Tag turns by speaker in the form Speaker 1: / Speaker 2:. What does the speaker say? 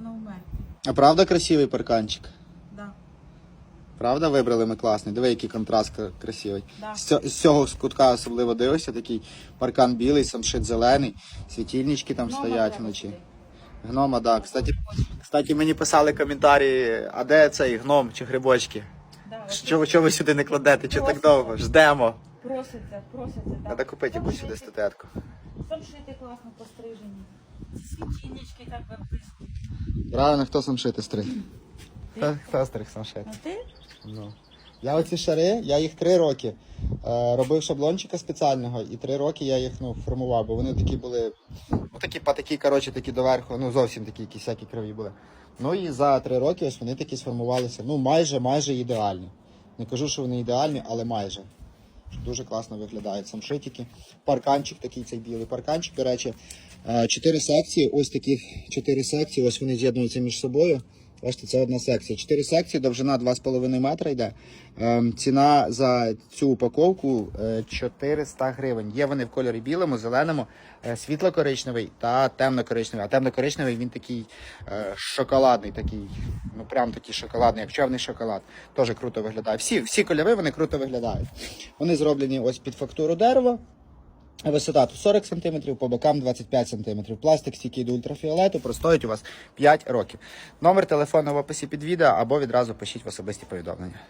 Speaker 1: умер.
Speaker 2: А правда красивий парканчик?
Speaker 1: Да.
Speaker 2: Правда, вибрали ми класний. Диви, який контраст кра- красивий.
Speaker 1: Да.
Speaker 2: З, цього- з цього з кутка особливо дивишся, такий паркан білий, самшит зелений, світильнички там
Speaker 1: Гнома
Speaker 2: стоять
Speaker 1: треба
Speaker 2: вночі.
Speaker 1: сюди.
Speaker 2: Гнома, так. Да. Кстати, кстати, мені писали коментарі, а де цей гном чи грибочки?
Speaker 1: Да,
Speaker 2: Що, що ви сюди не кладете? Чи так довго? Ждемо.
Speaker 1: Проситься, проситься. Да.
Speaker 2: Треба купити якусь
Speaker 1: Самшити-
Speaker 2: сюди статетку.
Speaker 1: Самшити класно пострижені. Світильнички так випискують.
Speaker 2: Правильно, хто самшити стриг? Хто, хто стриг самшити?
Speaker 1: А ти?
Speaker 2: Ну. Я оці шари, я їх три роки е, робив шаблончика спеціального, і три роки я їх ну, формував, бо вони такі були, ну такі патакі, коротше, такі доверху, ну зовсім такі, якісь всякі криві були. Ну і за три роки ось вони такі сформувалися, ну майже, майже ідеальні. Не кажу, що вони ідеальні, але майже. Дуже класно виглядають самшитики. Парканчик такий цей білий парканчик, до речі. Е, Чотири секції, ось таких чотири секції, ось вони з'єднуються між собою. Бачите, це одна секція. Чотири секції, довжина 2,5 метра йде. Ем, ціна за цю упаковку е, 400 гривень. Є вони в кольорі білому, зеленому, е, світло-коричневий та темно-коричневий. А темно-коричневий він такий е, шоколадний, такий, ну прям такий шоколадний, як чорний шоколад. Теж круто виглядає. Всі, всі кольори вони круто виглядають. Вони зроблені ось під фактуру дерева. Висота тут 40 см, по бокам 25 см. Пластик стійкий до ультрафіолету, простоїть у вас 5 років. Номер телефону в описі під відео або відразу пишіть в особисті повідомлення.